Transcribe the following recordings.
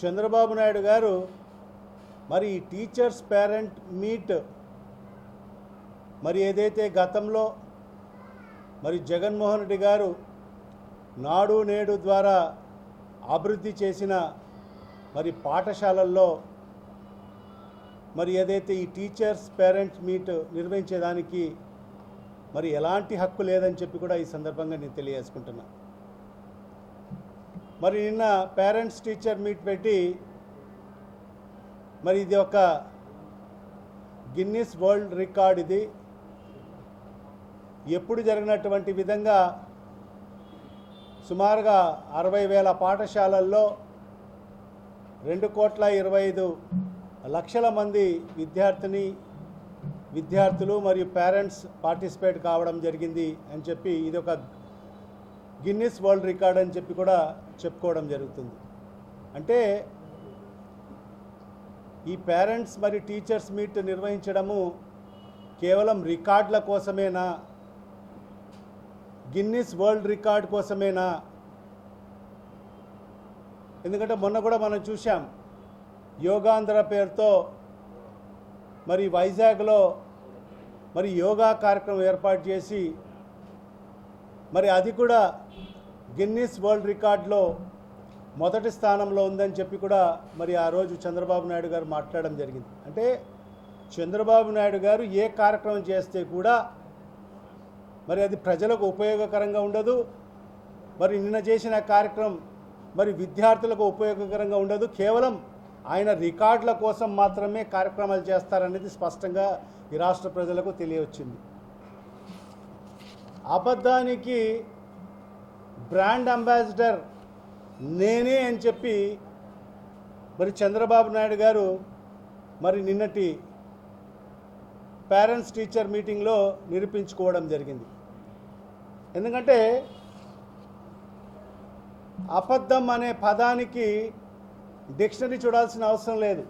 చంద్రబాబు నాయుడు గారు మరి ఈ టీచర్స్ పేరెంట్ మీట్ మరి ఏదైతే గతంలో మరి జగన్మోహన్ రెడ్డి గారు నాడు నేడు ద్వారా అభివృద్ధి చేసిన మరి పాఠశాలల్లో మరి ఏదైతే ఈ టీచర్స్ పేరెంట్స్ మీట్ నిర్వహించేదానికి మరి ఎలాంటి హక్కు లేదని చెప్పి కూడా ఈ సందర్భంగా నేను తెలియజేసుకుంటున్నాను మరి నిన్న పేరెంట్స్ టీచర్ మీట్ పెట్టి మరి ఇది ఒక గిన్నిస్ వరల్డ్ రికార్డ్ ఇది. ఎప్పుడు జరిగినటువంటి విధంగా సుమారుగా అరవై వేల పాఠశాలల్లో రెండు కోట్ల ఇరవై ఐదు లక్షల మంది విద్యార్థిని విద్యార్థులు మరియు పేరెంట్స్ పార్టిసిపేట్ కావడం జరిగింది అని చెప్పి ఇది ఒక గిన్నిస్ వరల్డ్ రికార్డ్ అని చెప్పి కూడా చెప్పుకోవడం జరుగుతుంది. అంటే ఈ పేరెంట్స్ మరి టీచర్స్ మీట్ నిర్వహించడము కేవలం రికార్డుల కోసమేనా? గిన్నిస్ వరల్డ్ రికార్డ్ కోసమేనా? ఎందుకంటే మొన్న కూడా మనం చూసాం యోగాంధ్ర పేరుతో మరి వైజాగ్లో మరి యోగా కార్యక్రమం ఏర్పాటు చేసి మరి అది కూడా గిన్నిస్ వరల్డ్ రికార్డులో మొదటి స్థానంలో ఉందని చెప్పి కూడా మరి ఆ రోజు చంద్రబాబు నాయుడు గారు మాట్లాడడం జరిగింది. అంటే చంద్రబాబు నాయుడు గారు ఏ కార్యక్రమం చేస్తే కూడా మరి అది ప్రజలకు ఉపయోగకరంగా ఉండదు మరి నిన్న చేసిన కార్యక్రమం మరి విద్యార్థులకు ఉపయోగకరంగా ఉండదు. కేవలం ఆయన రికార్డుల కోసం మాత్రమే కార్యక్రమాలు చేస్తారనేది స్పష్టంగా ఈ రాష్ట్ర ప్రజలకు తెలియవచ్చింది అబద్ధానికి బ్రాండ్ అంబాసిడర్ నేనే అని చెప్పి మరి చంద్రబాబు నాయుడు గారు మరి నిన్నటి పేరెంట్స్ టీచర్ మీటింగ్లో నిరూపించుకోవడం జరిగింది. ఎందుకంటే అబద్ధం అనే పదానికి డిక్షనరీ చూడాల్సిన అవసరం లేదు.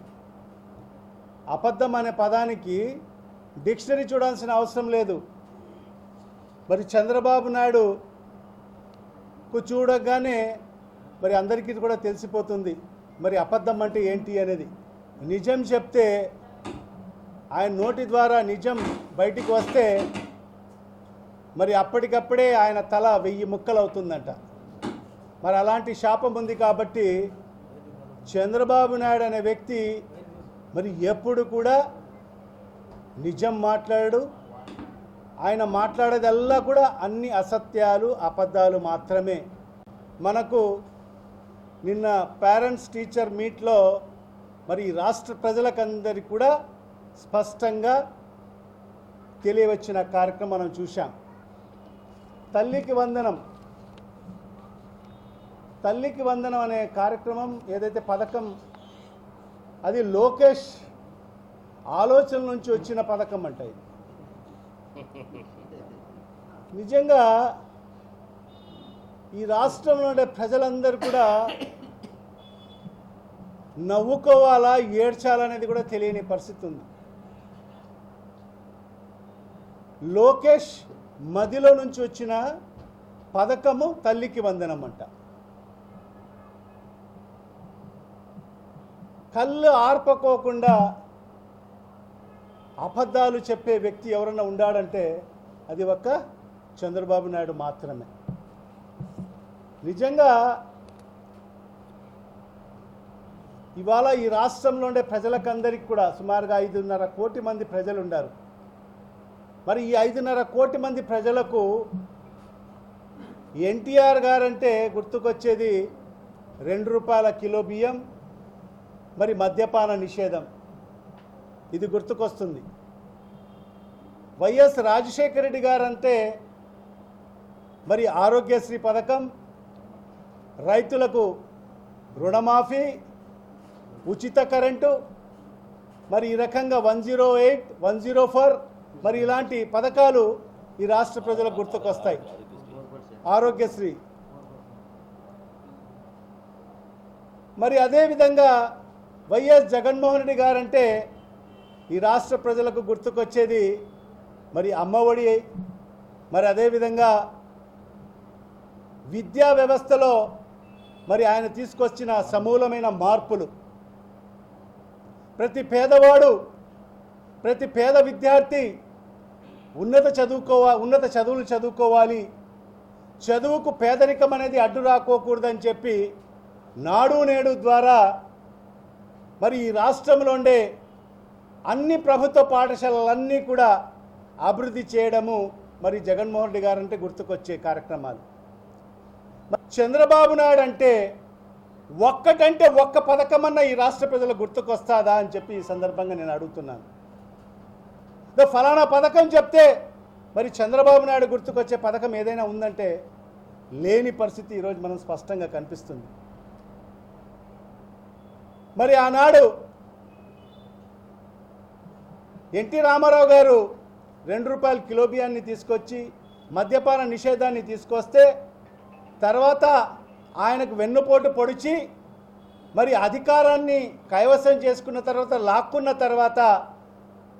అబద్ధం అనే పదానికి డిక్షనరీ చూడాల్సిన అవసరం లేదు. మరి చంద్రబాబు నాయుడు చూడగానే మరి అందరికీ కూడా తెలిసిపోతుంది. మరి అబద్ధం అంటే ఏంటి అనేది. నిజం చెప్తే ఆయన నోటి ద్వారా నిజం బయటికి వస్తే మరి అప్పటికప్పుడే ఆయన తల వెయ్యి ముక్కలు అవుతుందంట మరి అలాంటి శాపం ఉంది కాబట్టి చంద్రబాబు నాయుడు అనే వ్యక్తి మరి ఎప్పుడు కూడా నిజం మాట్లాడు ఆయన మాట్లాడేదల్లా కూడా అన్ని అసత్యాలు అబద్ధాలు మాత్రమే. మనకు నిన్న పేరెంట్స్ టీచర్ మీట్లో మరి రాష్ట్ర ప్రజలకందరికీ కూడా స్పష్టంగా తెలియవచ్చిన కార్యక్రమం మనం చూశాం. తల్లికి వందనం. తల్లికి వందనం అనే కార్యక్రమం ఏదైతే పథకం అది లోకేష్ ఆలోచన నుంచి వచ్చిన పథకం అంట ఇది. నిజంగా ఈ రాష్ట్రంలో ఉండే ప్రజలందరూ కూడా నవ్వుకోవాలా ఏడ్చాలనేది కూడా తెలియని పరిస్థితి ఉంది. లోకేష్ మదిలో నుంచి వచ్చిన పథకము తల్లికి వందనం అంట. కళ్ళు ఆర్పకోకుండా అబద్ధాలు చెప్పే వ్యక్తి ఎవరన్నా ఉండాడంటే అది ఒక్క చంద్రబాబు నాయుడు మాత్రమే. నిజంగా ఇవాళ ఈ రాష్ట్రంలో ఉండే ప్రజలకందరికీ కూడా సుమారుగా ఐదున్నర కోటి మంది ప్రజలు ఉన్నారు మరి ఈ ఐదున్నర కోటి మంది ప్రజలకు ఎన్టీఆర్ గారంటే గుర్తుకొచ్చేది రెండు రూపాయల కిలో బియ్యం మరి మద్యపాన నిషేధం. ఇది గుర్తుకొస్తుంది. వైఎస్ రాజశేఖర రెడ్డి గారంటే మరి ఆరోగ్యశ్రీ పథకం రైతులకు రుణమాఫీ ఉచిత కరెంటు మరి ఈ రకంగా one zero eight one zero four మరి ఇలాంటి పథకాలు ఈ రాష్ట్ర ప్రజలకు గుర్తుకొస్తాయి. ఆరోగ్యశ్రీ. మరి అదేవిధంగా వైఎస్ జగన్మోహన్ రెడ్డి గారంటే ఈ రాష్ట్ర ప్రజలకు గుర్తుకొచ్చేది మరి అమ్మఒడి మరి అదేవిధంగా విద్యా వ్యవస్థలో మరి ఆయన తీసుకొచ్చిన సమూలమైన మార్పులు. ప్రతి పేదవాడు ప్రతి పేద విద్యార్థి ఉన్నత చదువుకోవా ఉన్నత చదువులు చదువుకోవాలి. చదువుకు పేదరికం అనేది అడ్డు రాకోకూడదని చెప్పి నాడు నేడు ద్వారా మరి ఈ రాష్ట్రంలో ఉండే అన్ని ప్రభుత్వ పాఠశాలలన్నీ కూడా అభివృద్ధి చేయడము మరి జగన్మోహన్ రెడ్డి గారు అంటే గుర్తుకొచ్చే కార్యక్రమాలు. మరి చంద్రబాబు నాయుడు అంటే ఒక్కటంటే ఒక్క పథకమన్నా ఈ రాష్ట్ర ప్రజలకు గుర్తుకొస్తాదా అని చెప్పి ఈ సందర్భంగా నేను అడుగుతున్నాను. ఫలానా పథకం చెప్తే మరి చంద్రబాబు నాయుడు గుర్తుకొచ్చే పథకం ఏదైనా ఉందంటే లేని పరిస్థితి ఈరోజు మనం స్పష్టంగా కనిపిస్తుంది. మరి ఆనాడు ఎన్టీ రామారావు గారు రెండు రూపాయల కిలో బియ్యాన్ని తీసుకొచ్చి మద్యపాన నిషేధాన్ని తీసుకొస్తే తర్వాత ఆయనకు వెన్నుపోటు పొడిచి మరి అధికారాన్ని కైవసం చేసుకున్న తర్వాత లాక్కున్న తర్వాత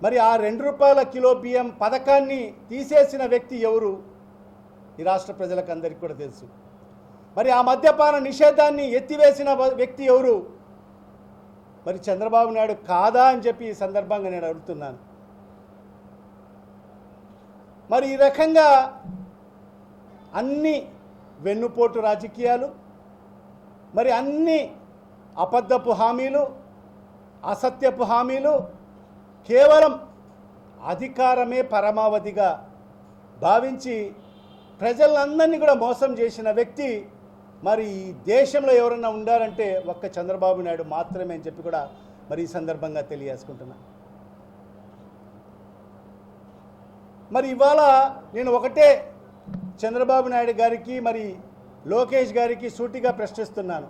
మరి ఆ రెండు రూపాయల కిలో బియ్యం పథకాన్ని తీసేసిన వ్యక్తి ఎవరు? ఈ రాష్ట్ర ప్రజలకు అందరికీ కూడా తెలుసు. మరి ఆ మద్యపాన నిషేధాన్ని ఎత్తివేసిన వ్యక్తి ఎవరు? మరి చంద్రబాబు నాయుడు కాదా అని చెప్పి ఈ సందర్భంగా నేను అడుగుతున్నాను. మరి ఈ రకంగా అన్ని వెన్నుపోటు రాజకీయాలు మరి అన్ని అబద్ధపు హామీలు అసత్యపు హామీలు కేవలం అధికారమే పరమావధిగా భావించి ప్రజలందరినీ కూడా మోసం చేసిన వ్యక్తి మరి ఈ దేశంలో ఎవరన్నా ఉండారంటే ఒక్క చంద్రబాబు నాయుడు మాత్రమే అని చెప్పి కూడా మరి ఈ సందర్భంగా తెలియజేసుకుంటున్నాను మరి ఇవాళ నేను ఒకటే చంద్రబాబు నాయుడు గారికి మరి లోకేష్ గారికి సూటిగా ప్రశ్నిస్తున్నాను.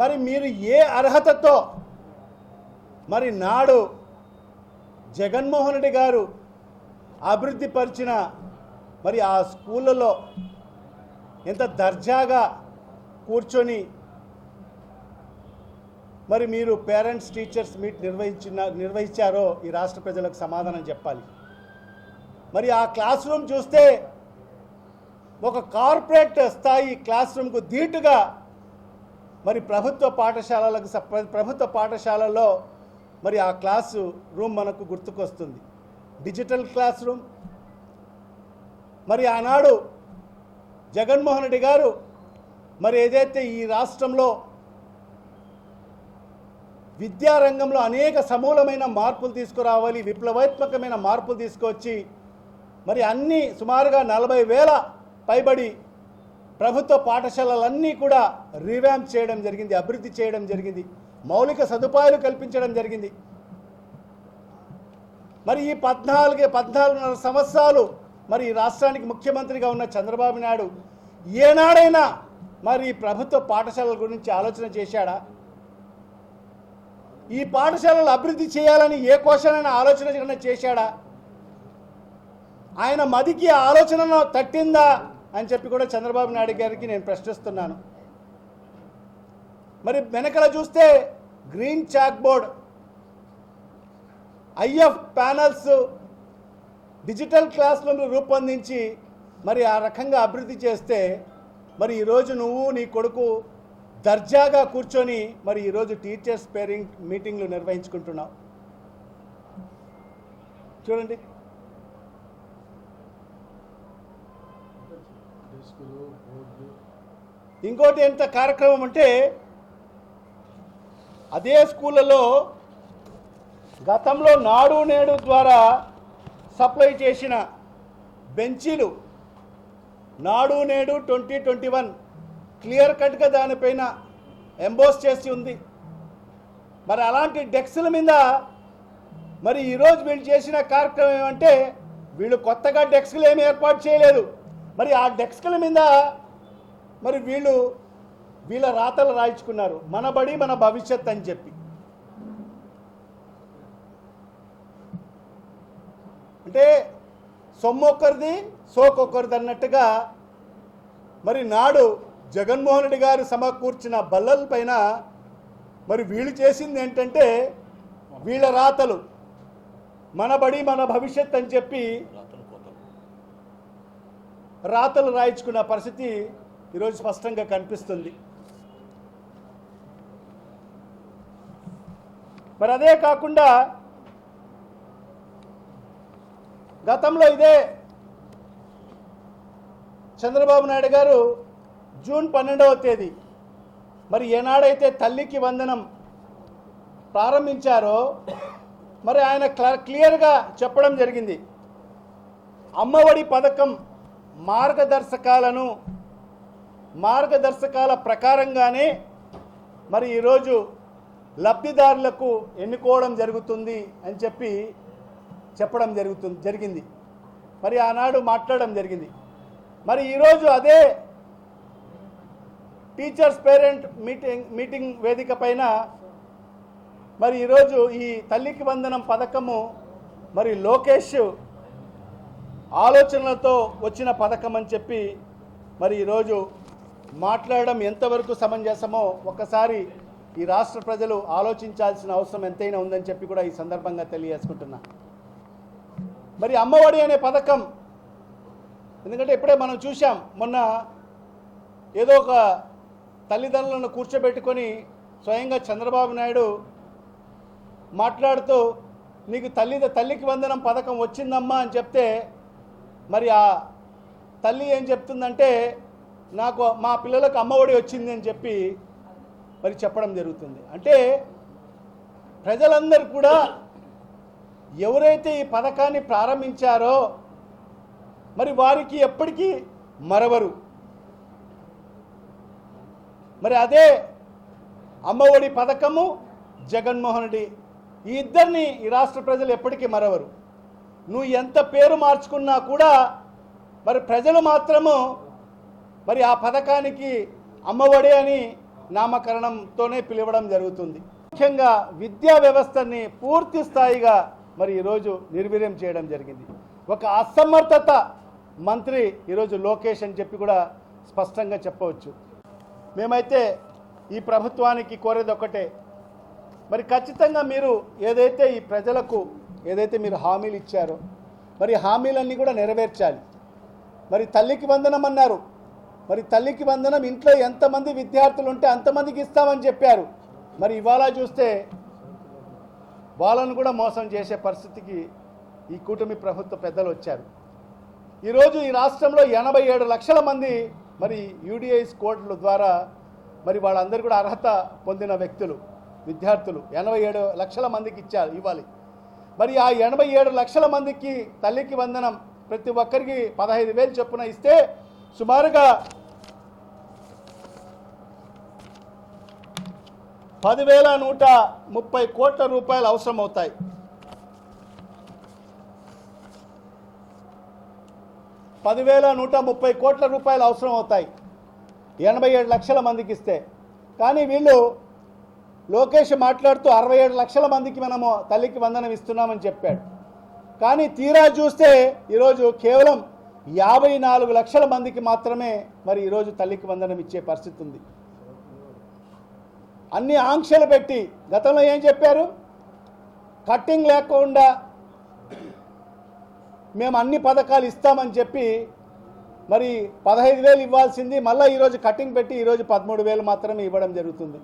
మరి మీరు ఏ అర్హతతో మరి నాడు జగన్మోహన్ రెడ్డి గారు అభివృద్ధి పరిచిన మరి ఆ స్కూళ్ళలో ఎంత దర్జాగా కూర్చొని మరి మీరు పేరెంట్స్ టీచర్స్ మీట్ నిర్వహించిన నిర్వహించారో ఈ రాష్ట్ర ప్రజలకు సమాధానం చెప్పాలి. మరి ఆ క్లాస్ రూమ్ చూస్తే ఒక కార్పొరేట్ స్థాయి క్లాస్ రూమ్కు ధీటుగా మరి ప్రభుత్వ పాఠశాలలకు ప్రభుత్వ పాఠశాలల్లో మరి ఆ క్లాసు రూమ్ మనకు గుర్తుకొస్తుంది. డిజిటల్ క్లాస్ రూమ్ మరి ఆనాడు జగన్మోహన్ రెడ్డి గారు మరి ఏదైతే ఈ రాష్ట్రంలో విద్యారంగంలో అనేక సమూలమైన మార్పులు తీసుకురావాలి విప్లవాత్మకమైన మార్పులు తీసుకొచ్చి మరి అన్ని సుమారుగా నలభై వేల పైబడి ప్రభుత్వ పాఠశాలలన్నీ కూడా రీవ్యాంప్ చేయడం జరిగింది అభివృద్ధి చేయడం జరిగింది మౌలిక సదుపాయాలు కల్పించడం జరిగింది. మరి ఈ పద్నాలుగే పద్నాలుగున్నర సంవత్సరాలు మరి ఈ రాష్ట్రానికి ముఖ్యమంత్రిగా ఉన్న చంద్రబాబు నాయుడు ఏనాడైనా మరి ప్రభుత్వ పాఠశాలల గురించి ఆలోచన చేశాడా? ఈ పాఠశాలలు అభివృద్ధి చేయాలని ఏ కోశాలైనా ఆలోచన చేశాడా? ఆయన మదికి ఆలోచనను ఆలోచన తట్టిందా అని చెప్పి కూడా చంద్రబాబు నాయుడు గారికి నేను ప్రశ్నిస్తున్నాను. మరి వెనకల చూస్తే green chalk board I F panels digital class రూమ్లు రూపొందించి మరి ఆ రకంగా అభివృద్ధి చేస్తే మరి ఈరోజు నువ్వు నీ కొడుకు దర్జాగా కూర్చొని మరి ఈరోజు టీచర్స్ పేరింగ్ మీటింగ్లు నిర్వహించుకుంటున్నావు. చూడండి డెస్కులు బోర్డు ఇంకోటి ఎంత కార్యక్రమం అంటే అదే స్కూళ్ళలో గతంలో నాడు నేడు ద్వారా సప్లై చేసిన బెంచీలు నాడు నేడు ట్వంటీ ట్వంటీ వన్ క్లియర్ కట్గా దానిపైన ఎంబోస్ చేసి ఉంది. మరి అలాంటి డెక్స్ల మీద మరి ఈరోజు వీళ్ళు చేసిన కార్యక్రమం ఏమంటే వీళ్ళు కొత్తగా డెస్క్లు ఏమి ఏర్పాటు చేయలేదు. మరి ఆ డెస్క్ల మీద మరి వీళ్ళు వీళ్ళ రాతలు రాయించుకున్నారు. మన బడి మన భవిష్యత్ అని చెప్పి. అంటే సొమ్మొక్కరిది సోకొక్కరిది అన్నట్టుగా మరి నాడు జగన్మోహన్ రెడ్డి గారు సమకూర్చిన బల్లల పైన మరి వీళ్ళు చేసింది ఏంటంటే వీళ్ళ రాతలు మన బడి మన భవిష్యత్ అని చెప్పి రాతలు రాయించుకున్న పరిస్థితి ఈరోజు స్పష్టంగా కనిపిస్తుంది. మరి అదే కాకుండా గతంలో ఇదే చంద్రబాబు నాయుడు గారు జూన్ పన్నెండవ తేదీ మరి ఏనాడైతే తల్లికి వందనం ప్రారంభించారో మరి ఆయన క్ల- క్లియర్గా చెప్పడం జరిగింది. అమ్మఒడి పథకం మార్గదర్శకాలను మార్గదర్శకాల ప్రకారంగానే మరి ఈరోజు లబ్ధిదారులకు ఎన్నుకోవడం జరుగుతుంది అని చెప్పి చెప్పడం జరుగుతుంది జరిగింది. మరి ఆనాడు మాట్లాడడం జరిగింది. మరి ఈరోజు అదే టీచర్స్ పేరెంట్ మీటింగ్ మీటింగ్ వేదిక పైన మరి ఈరోజు ఈ తల్లికి వందనం పథకము మరి లోకేష్ ఆలోచనలతో వచ్చిన పథకం అని చెప్పి మరి ఈరోజు మాట్లాడడం ఎంతవరకు సమంజసమో ఒక్కసారి ఈ రాష్ట్ర ప్రజలు ఆలోచించాల్సిన అవసరం ఎంతైనా ఉందని చెప్పి కూడా ఈ సందర్భంగా తెలియజేసుకుంటున్నా. మరి అమ్మఒడి అనే పథకం ఎందుకంటే ఇప్పుడే మనం చూసాం మొన్న ఏదో ఒక తల్లిదండ్రులను కూర్చోబెట్టుకొని స్వయంగా చంద్రబాబు నాయుడు మాట్లాడుతూ నీకు తల్లి తల్లికి వందనం పథకం వచ్చిందమ్మా అని చెప్తే మరి ఆ తల్లి ఏం చెప్తుందంటే నాకు మా పిల్లలకు అమ్మఒడి వచ్చింది అని చెప్పి మరి చెప్పడం జరుగుతుంది. అంటే ప్రజలందరూ కూడా ఎవరైతే ఈ పథకాన్ని ప్రారంభించారో మరి వారికి ఎప్పటికీ మరవరు. మరి అదే అమ్మఒడి పథకము జగన్మోహన్ రెడ్డి ఈ ఇద్దరిని ఈ రాష్ట్ర ప్రజలు ఎప్పటికీ మరవరు. నువ్వు ఎంత పేరు మార్చుకున్నా కూడా మరి ప్రజలు మాత్రము మరి ఆ పథకానికి అమ్మఒడి అని నామకరణంతోనే పిలవడం జరుగుతుంది. ముఖ్యంగా విద్యా వ్యవస్థని పూర్తి స్థాయిగా మరి ఈరోజు నిర్వీర్యం చేయడం జరిగింది. ఒక అసమర్థత మంత్రి ఈరోజు లోకేష్ అని చెప్పి కూడా స్పష్టంగా చెప్పవచ్చు. మేమైతే ఈ ప్రభుత్వానికి కోరేది ఒకటే. మరి ఖచ్చితంగా మీరు ఏదైతే ఈ ప్రజలకు ఏదైతే మీరు హామీలు ఇచ్చారో మరి హామీలన్నీ కూడా నెరవేర్చాలి. మరి తల్లికి వందనం అన్నారు. మరి తల్లికి వందనం ఇంట్లో ఎంతమంది విద్యార్థులు ఉంటే అంతమందికి ఇస్తామని చెప్పారు. మరి ఇవాళ చూస్తే వాళ్ళను కూడా మోసం చేసే పరిస్థితికి ఈ కూటమి ప్రభుత్వ పెద్దలు వచ్చారు. ఈరోజు ఈ రాష్ట్రంలో ఎనభై ఏడు లక్షల మంది మరి యూడిఐస్ కోడ్ల ద్వారా మరి వాళ్ళందరూ కూడా అర్హత పొందిన వ్యక్తులు విద్యార్థులు. ఎనభై ఏడు లక్షల మందికి ఇచ్చారు ఇవ్వాలి. మరి ఆ ఎనభై ఏడు లక్షల మందికి తల్లికి వందనం ప్రతి ఒక్కరికి పదహైదు వేలు చొప్పున ఇస్తే సుమారుగా పదివేల నూట ముప్పై కోట్ల రూపాయలు అవసరం అవుతాయి పదివేల నూట ముప్పై కోట్ల రూపాయలు అవసరం అవుతాయి ఎనభై ఏడు లక్షల మందికి ఇస్తే. కానీ వీళ్ళు లోకేష్ మాట్లాడుతూ అరవై ఏడు లక్షల మందికి మనము తల్లికి వందనం ఇస్తున్నామని చెప్పాడు. కానీ తీరా చూస్తే ఈరోజు కేవలం యాభై నాలుగు లక్షల మందికి మాత్రమే మరి ఈరోజు తల్లికి వందనం ఇచ్చే పరిస్థితి ఉంది. అన్ని ఆంక్షలు పెట్టి గతంలో ఏం చెప్పారు? కట్టింగ్ లేకుండా మేము అన్ని పథకాలు ఇస్తామని చెప్పి మరి పదహైదు వేలు ఇవ్వాల్సింది మళ్ళీ ఈరోజు కటింగ్ పెట్టి ఈరోజు పదమూడు వేలు మాత్రమే ఇవ్వడం జరుగుతుంది.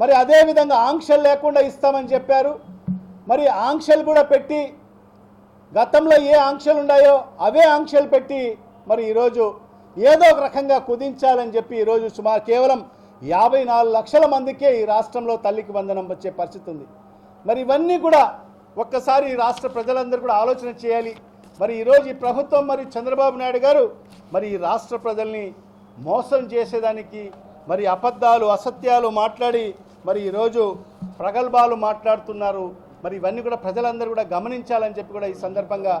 మరి అదేవిధంగా ఆంక్షలు లేకుండా ఇస్తామని చెప్పారు. మరి ఆంక్షలు కూడా పెట్టి గతంలో ఏ ఆంక్షలు ఉన్నాయో అవే ఆంక్షలు పెట్టి మరి ఈరోజు ఏదో ఒక రకంగా కుదించాలని చెప్పి ఈరోజు సుమారు కేవలం యాభై నాలుగు లక్షల మందికే ఈ రాష్ట్రంలో తల్లికి వందనం వచ్చే పరిస్థితి ఉంది. మరి ఇవన్నీ కూడా ఒక్కసారి ఈ రాష్ట్ర ప్రజలందరూ కూడా ఆలోచన చేయాలి. మరి ఈరోజు ఈ ప్రభుత్వం మరి చంద్రబాబు నాయుడు గారు మరి ఈ రాష్ట్ర ప్రజల్ని మోసం చేసేదానికి మరి అబద్ధాలు అసత్యాలు మాట్లాడి మరి ఈరోజు ప్రగల్భాలు మాట్లాడుతున్నారు. మరి ఇవన్నీ కూడా ప్రజలందరూ కూడా గమనించాలని చెప్పి కూడా ఈ సందర్భంగా